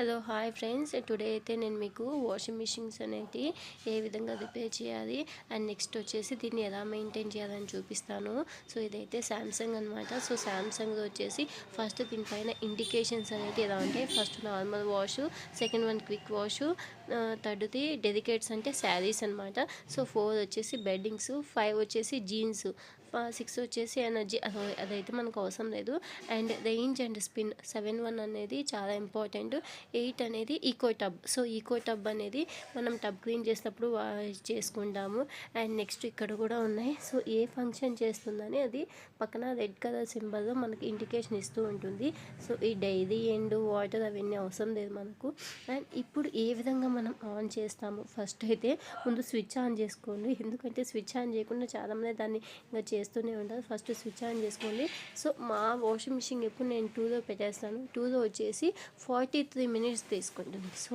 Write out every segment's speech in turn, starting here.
Hello hi friends today అయితే నేను మీకు వాషింగ్ మిషన్స్ అనేవి ఏ విధంగా రిపేర్ చేయాలి అండ్ నెక్స్ట్ వచ్చేసి దీన్ని ఎలా మెయింటైన్ చేయాలని చూపిస్తాను. సో ఇదైతే శాంసంగ్ అనమాట సో శాంసంగ్ వచ్చేసి ఫస్ట్ దీనిపైన ఇండికేషన్స్ అనేవి ఎలా ఉంటాయి? First normal wash second one quick wash థర్డ్ది delicates అంటే శారీస్ అనమాట సో ఫోర్ వచ్చేసి బెడ్డింగ్స్ ఫైవ్ వచ్చేసి జీన్స్ సిక్స్ uh, వచ్చేసి ఎనర్జీ అదైతే మనకు అవసరం లేదు. And range and spin seven one అనేది చాలా ఇంపార్టెంట్ ఎయిట్ అనేది eco tub so eco tub అనేది మనం టబ్ క్లీన్ చేసినప్పుడు వా- చేసుకుంటాము. అండ్ నెక్స్ట్ ఇక్కడ కూడా ఉన్నాయి. సో ఏ ఫంక్షన్ చేస్తుందని అది పక్కన రెడ్ కలర్ సింబల్లో మనకి ఇండికేషన్ ఇస్తూ ఉంటుంది. సో ఈ డైరీ ఎండ్ వాటర్ అవన్నీ అవసరం లేదు మనకు. అండ్ ఇప్పుడు ఏ విధంగా మనం ఆన్ చేస్తాము? ఫస్ట్ అయితే ముందు స్విచ్ ఆన్ చేసుకోండి. ఎందుకంటే స్విచ్ ఆన్ చేయకుండా చాలామంది దాన్ని ఇంకా చేస్తూనే ఉంటారు. ఫస్ట్ స్విచ్ ఆన్ చేసుకోండి. సో మా వాషింగ్ మిషన్ ఎప్పుడు నేను టూలో పెట్టేస్తాను. టూలో వచ్చేసి ఫార్టీ త్రీ మినిట్స్ తీసుకుంటుంది. సో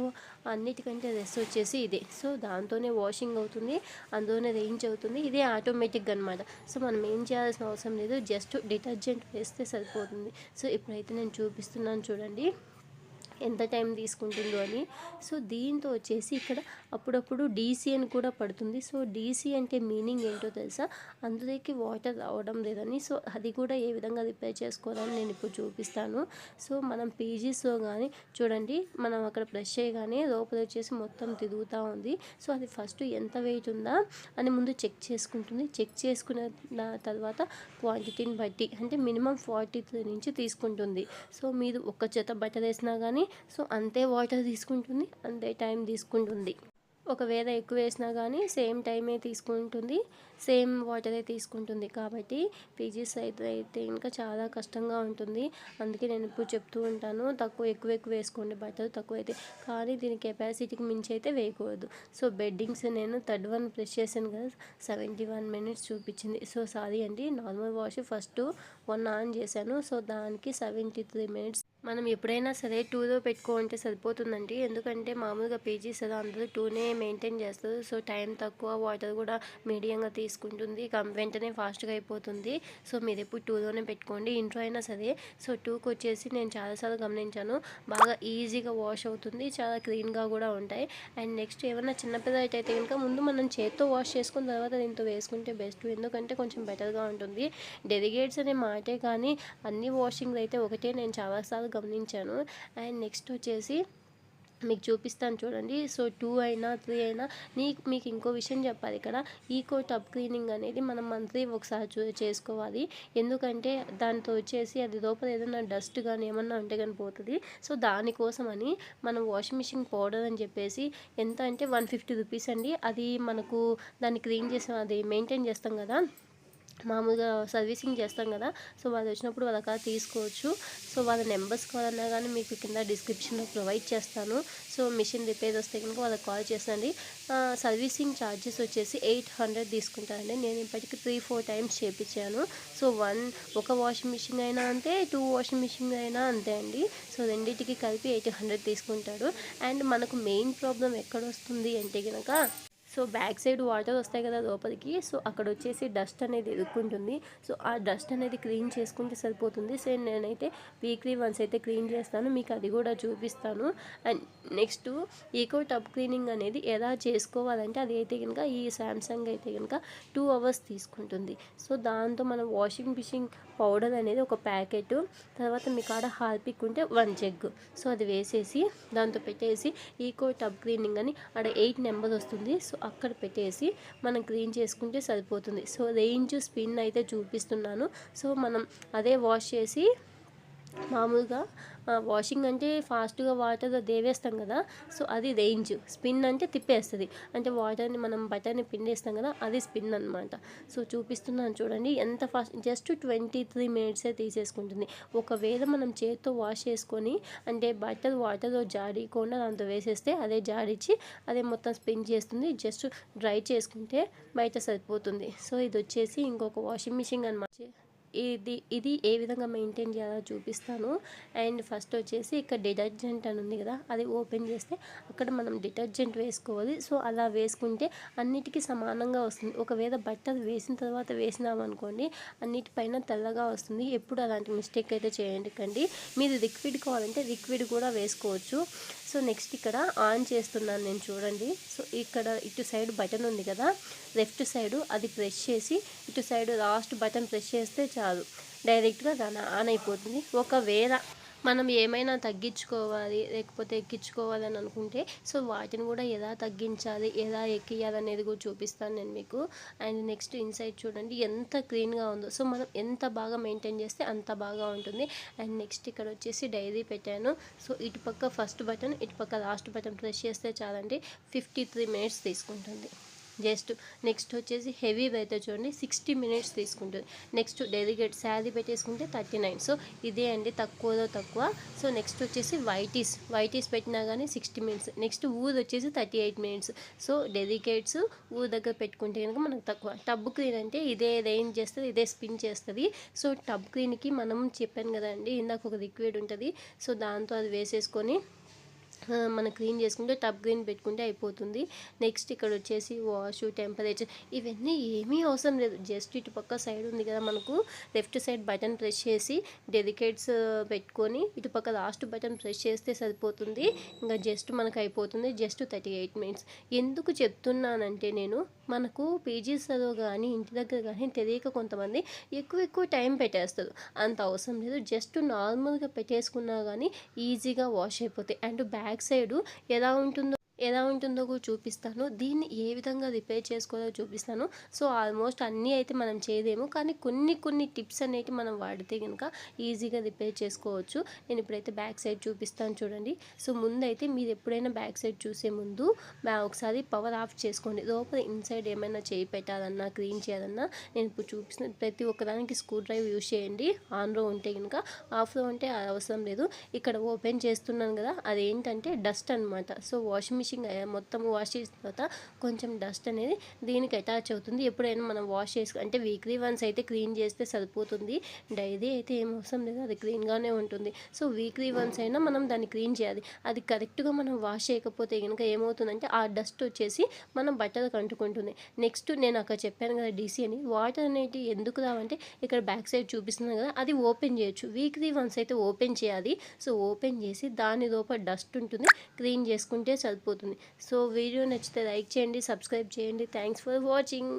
అన్నిటికంటే రెస్ట్ వచ్చేసి ఇదే. సో దాంతోనే వాషింగ్ అవుతుంది. అందులోనే రేంజ్ అవుతుంది. ఇదే ఆటోమేటిక్ అనమాట సో మనం ఏం చేయాల్సిన అవసరం లేదు. జస్ట్ డిటర్జెంట్ వేస్తే సరిపోతుంది. సో ఇప్పుడైతే నేను చూపిస్తున్నాను చూడండి. ఎంత టైం తీసుకుంటుందో అని. సో దీంతో వచ్చేసి ఇక్కడ అప్పుడప్పుడు డీసీ అని కూడా పడుతుంది. సో డీసీ అంటే మీనింగ్ ఏంటో తెలుసా? అందులోకి వాటర్ రావడం లేదని. సో అది కూడా ఏ విధంగా రిపేర్ చేసుకోవాలని నేను ఇప్పుడు చూపిస్తాను. సో మనం పీజీస్లో కానీ చూడండి మనం అక్కడ బ్రష్ చేయగానే లోపల వచ్చేసి మొత్తం తిరుగుతూ ఉంది. సో అది ఫస్ట్ ఎంత వెయిట్ ఉందా అని ముందు చెక్ చేసుకుంటుంది. చెక్ చేసుకున్న తర్వాత క్వాంటిటీని బట్టి అంటే మినిమం ఫార్టీ త్రీ నుంచి తీసుకుంటుంది. సో మీరు ఒక జత బట్టలు వేసినా కానీ సో అంతే వాటర్ తీసుకుంటుంది అంతే టైం తీసుకుంటుంది. ఒకవేళ ఎక్కువ వేసినా కానీ సేమ్ టైమే తీసుకుంటుంది సేమ్ వాటరే తీసుకుంటుంది. కాబట్టి పీజీస్ అయితే అయితే ఇంకా చాలా కష్టంగా ఉంటుంది. అందుకే నేను ఇప్పుడు చెప్తూ ఉంటాను తక్కువ ఎక్కువ ఎక్కువ వేసుకోండి బట్టలు తక్కువ అయితే. కానీ దీని కెపాసిటీకి మించి అయితే వేయకూడదు. సో బెడ్డింగ్స్ నేను థర్డ్ వన్ ప్రెస్ చేశాను కదా సెవెంటీ వన్ మినిట్స్ చూపించింది. సో సారీ అండి normal wash first one on చేశాను. సో దానికి సెవెంటీ త్రీ మినిట్స్ మనం ఎప్పుడైనా సరే టూలో పెట్టుకోంటే సరిపోతుందండి. ఎందుకంటే మామూలుగా పేజీస్ కదా అందరూ టూనే మెయింటైన్ చేస్తారు. సో టైం తక్కువ వాటర్ కూడా మీడియంగా తీసుకుంటుంది. కం- వెంటనే ఫాస్ట్గా అయిపోతుంది. సో మీరు ఎప్పుడు టూలోనే పెట్టుకోండి. ఇంట్లో అయినా సరే. సో టూకి వచ్చేసి నేను చాలాసార్లు గమనించాను. బాగా ఈజీగా వాష్ అవుతుంది. చాలా క్లీన్గా కూడా ఉంటాయి. అండ్ నెక్స్ట్ ఏమైనా చిన్నపిల్లలు అయితే కనుక ముందు మనం చేత్తో వాష్ చేసుకున్న తర్వాత దీంతో వేసుకుంటే బెస్ట్. ఎందుకంటే కొంచెం బెటర్గా ఉంటుంది. డెలిగేట్స్ అనే మాటే కానీ అన్ని వాషింగ్లు అయితే ఒకటే. నేను చాలాసార్లు గమనించాను. అండ్ నెక్స్ట్ వచ్చేసి మీకు చూపిస్తాను చూడండి. సో టూ అయినా త్రీ అయినా నీ మీకు ఇంకో విషయం చెప్పాలి ఇక్కడ. ఈకో టబ్ క్లీనింగ్ అనేది మనం మంత్లీ ఒకసారి చూ చేసుకోవాలి. ఎందుకంటే దాంతో వచ్చేసి అది లోపల ఏదైనా డస్ట్ కానీ ఏమన్నా ఉంటే కానీ పోతుంది. సో దానికోసమని మనం వాషింగ్ మిషన్ పౌడర్ అని చెప్పేసి ఎంత అంటే వన్ ఫిఫ్టీ రూపీస్ అండి. అది మనకు దాన్ని క్లీన్ చేసాం అది మెయింటైన్ చేస్తాం కదా. మామూలుగా సర్వీసింగ్ చేస్తాం కదా సో వాళ్ళు వచ్చినప్పుడు వాళ్ళ కాడ తీసుకోవచ్చు. సో వాళ్ళ నెంబర్స్ కావాలన్నా కానీ మీకు కింద డిస్క్రిప్షన్లో ప్రొవైడ్ చేస్తాను. సో మిషన్ రిపేర్ వస్తే కనుక వాళ్ళకి కాల్ చేసండి సర్వీసింగ్ ఛార్జెస్ వచ్చేసి ఎయిట్ హండ్రెడ్ తీసుకుంటానండి నేను ఇప్పటికీ త్రీ ఫోర్ టైమ్స్ చేపించాను. సో వన్ ఒక వాషింగ్ మిషన్ అయినా అంతే టూ వాషింగ్ మిషన్ అయినా అంతే అండి. సో రెండింటికి కలిపి ఎయిట్ హండ్రెడ్ తీసుకుంటాడు. అండ్ మనకు మెయిన్ ప్రాబ్లం ఎక్కడ వస్తుంది అంటే కనుక సో బ్యాక్ సైడ్ వాటర్ వస్తాయి కదా లోపలికి. సో అక్కడ వచ్చేసి డస్ట్ అనేది ఎదుర్కొంటుంది సో ఆ డస్ట్ అనేది క్లీన్ చేసుకుంటే సరిపోతుంది. సో నేనైతే వీక్లీ వన్స్ అయితే క్లీన్ చేస్తాను. మీకు అది కూడా చూపిస్తాను. And next eco tub cleaning అనేది ఎలా చేసుకోవాలంటే అది అయితే కనుక ఈ శాంసంగ్ అయితే కనుక టూ అవర్స్ తీసుకుంటుంది. సో దాంతో మనం వాషింగ్ మిషన్ పౌడర్ అనేది ఒక ప్యాకెట్ తర్వాత మీ కాడ హార్పిక్ ఉంటే వన్ జగ్. సో అది వేసేసి దాంతో పెట్టేసి ఈకో టబ్ క్లీనింగ్ అని ఆడ ఎయిట్ నెంబర్ వస్తుంది. సో అక్కడ పెట్టేసి మనం క్లీన్ చేసుకుంటే సరిపోతుంది. సో రేంజ్ స్పిన్ అయితే చూపిస్తున్నాను. సో మనం అదే వాష్ చేసి మామూలుగా వాషింగ్ అంటే ఫాస్ట్గా వాటర్ దేవేస్తాం కదా సో అది రేంజ్. స్పిన్ అంటే తిప్పేస్తుంది. అంటే వాటర్ని మనం బటర్ని పిండేస్తాం కదా అది స్పిన్ అనమాట సో చూపిస్తున్నాను చూడండి ఎంత ఫాస్ట్ జస్ట్ ట్వంటీ త్రీ మినిట్సే తీసేసుకుంటుంది. ఒకవేళ మనం చేతితో వాష్ చేసుకొని అంటే బటర్ వాటర్లో జాడీకుండా దాంతో వేసేస్తే అదే జాడిచ్చి అదే మొత్తం స్పిన్ చేస్తుంది. జస్ట్ డ్రై చేసుకుంటే బయట సరిపోతుంది. సో ఇది వచ్చేసి ఇంకొక వాషింగ్ మిషన్ అనమాట ఇది ఇది ఏ విధంగా మెయింటైన్ చేయాలో చూపిస్తాను. అండ్ ఫస్ట్ వచ్చేసి ఇక్కడ డిటర్జెంట్ అని ఉంది కదా అది ఓపెన్ చేస్తే అక్కడ మనం డిటర్జెంట్ వేసుకోవాలి. సో అలా వేసుకుంటే అన్నిటికీ సమానంగా వస్తుంది. ఒకవేళ బట్టలు వేసిన తర్వాత వేసినామనుకోండి అన్నిటిపైన తెల్లగా వస్తుంది. ఎప్పుడు అలాంటి మిస్టేక్ అయితే చేయండి కండి. మీరు లిక్విడ్ కావాలంటే లిక్విడ్ కూడా వేసుకోవచ్చు. సో నెక్స్ట్ ఇక్కడ ఆన్ చేస్తున్నాను నేను చూడండి. సో ఇక్కడ ఇటు సైడ్ బటన్ ఉంది కదా లెఫ్ట్ సైడు అది ప్రెస్ చేసి ఇటు సైడ్ లాస్ట్ బటన్ ప్రెస్ చేస్తే చాలు. డైరెక్ట్గా దాని ఆన్ అయిపోతుంది. ఒకవేళ మనం ఏమైనా తగ్గించుకోవాలి లేకపోతే ఎక్కించుకోవాలి అని అనుకుంటే సో వాటిని కూడా ఎలా తగ్గించాలి ఎలా ఎక్కియాలి అనేది కూడా చూపిస్తాను నేను మీకు. అండ్ నెక్స్ట్ ఇన్సైడ్ చూడండి ఎంత క్లీన్గా ఉందో. సో మనం ఎంత బాగా మెయింటైన్ చేస్తే అంత బాగా ఉంటుంది. అండ్ నెక్స్ట్ ఇక్కడ వచ్చేసి డైరీ పెట్టాను. సో ఇటుపక్క ఫస్ట్ బటన్ ఇటుపక్క లాస్ట్ బటన్ ప్రెస్ చేస్తే చాలండి. ఫిఫ్టీ త్రీ మినిట్స్ తీసుకుంటుంది. జస్ట్ నెక్స్ట్ వచ్చేసి హెవీ అయితే చూడండి సిక్స్టీ మినిట్స్ తీసుకుంటుంది. నెక్స్ట్ డెలిగేట్ శారీ పెట్టేసుకుంటే థర్టీ నైన్. సో ఇదే అండి తక్కువలో తక్కువ. సో నెక్స్ట్ వచ్చేసి వైటీస్. వైటీస్ పెట్టినా కానీ సిక్స్టీ మినిట్స్. నెక్స్ట్ ఊరు వచ్చేసి thirty eight minutes. So delicates wool దగ్గర పెట్టుకుంటే కనుక మనకు తక్కువ. టబ్ క్లీన్ అంటే ఇదే రేంజ్ చేస్తుంది ఇదే స్పిన్ చేస్తుంది. సో టబ్ క్లీన్కి మనం చెప్పాను కదండి ఇందాక ఒక లిక్విడ్ ఉంటుంది. సో దాంతో అది వేసేసుకొని మనం క్లీన్ చేసుకుంటే టబ్ క్లీన్ పెట్టుకుంటే అయిపోతుంది. నెక్స్ట్ ఇక్కడ వచ్చేసి వాష్ టెంపరేచర్ ఇవన్నీ ఏమీ అవసరం లేదు. జస్ట్ ఇటు పక్క సైడ్ ఉంది కదా మనకు. లెఫ్ట్ సైడ్ బటన్ ప్రెస్ చేసి డెలికేట్స్ పెట్టుకొని ఇటు పక్క లాస్ట్ బటన్ ప్రెస్ చేస్తే సరిపోతుంది. ఇంకా జస్ట్ మనకు అయిపోతుంది. Just thirty eight minutes. ఎందుకు చెప్తున్నానంటే నేను మనకు పీజీస్లో కానీ ఇంటి దగ్గర కానీ తెలియక కొంతమంది ఎక్కువ ఎక్కువ టైం పెట్టేస్తారు. అంత అవసరం లేదు. జస్ట్ నార్మల్గా పెట్టేసుకున్నా కానీ ఈజీగా వాష్ అయిపోతాయి. అండ్ బ్యాగ్ బ్యాక్ సైడ్ ఎలా ఉంటుందో ఎలా ఉంటుందో కూడా చూపిస్తాను. దీన్ని ఏ విధంగా రిపేర్ చేసుకోవాలో చూపిస్తాను. సో ఆల్మోస్ట్ అన్నీ అయితే మనం చేయలేము. కానీ కొన్ని కొన్ని టిప్స్ అనేవి మనం వాడితే కనుక ఈజీగా రిపేర్ చేసుకోవచ్చు. నేను ఇప్పుడైతే బ్యాక్ సైడ్ చూపిస్తాను చూడండి. సో ముందైతే మీరు ఎప్పుడైనా బ్యాక్ సైడ్ చూసే ముందు ఒకసారి పవర్ ఆఫ్ చేసుకోండి. లోపల ఇన్సైడ్ ఏమైనా చేయి పెట్టాలన్నా క్లీన్ చేయాలన్నా నేను ఇప్పుడు చూపిస్తున్న ప్రతి ఒక్కదానికి స్క్రూ డ్రైవ్ యూజ్ చేయండి. ఆన్లో ఉంటే కనుక ఆఫ్లో ఉంటే అవసరం లేదు. ఇక్కడ ఓపెన్ చేస్తున్నాను కదా అదేంటంటే డస్ట్ అనమాట సో వాషింగ్ మిషన్ మొత్తం వాష్ చేసిన తర్వాత కొంచెం డస్ట్ అనేది దీనికి అటాచ్ అవుతుంది. ఎప్పుడైనా మనం వాష్ చేసుకు అంటే వీక్లీ వన్స్ అయితే క్లీన్ చేస్తే సరిపోతుంది. డైలీ అయితే ఏం అవసరం లేదు అది క్లీన్గానే ఉంటుంది. సో వీక్లీ వన్స్ అయినా మనం దాన్ని క్లీన్ చేయాలి. అది కరెక్ట్గా మనం వాష్ చేయకపోతే కనుక ఏమవుతుందంటే ఆ డస్ట్ వచ్చేసి మనం బట్టలకు అంటుకుంటుంది నెక్స్ట్ నేను అక్కడ చెప్పాను కదా డీసీ అని వాటర్ అనేది ఎందుకు రావంటే ఇక్కడ బ్యాక్ సైడ్ చూపిస్తున్నాను కదా అది ఓపెన్ చేయొచ్చు. వీక్లీ వన్స్ అయితే ఓపెన్ చేయాలి. సో ఓపెన్ చేసి దాని లోపల డస్ట్ ఉంటుంది. క్లీన్ చేసుకుంటే సరిపోతుంది. సో వీడియో నచ్చితే లైక్ చేయండి సబ్స్క్రైబ్ చేయండి. Thanks for watching.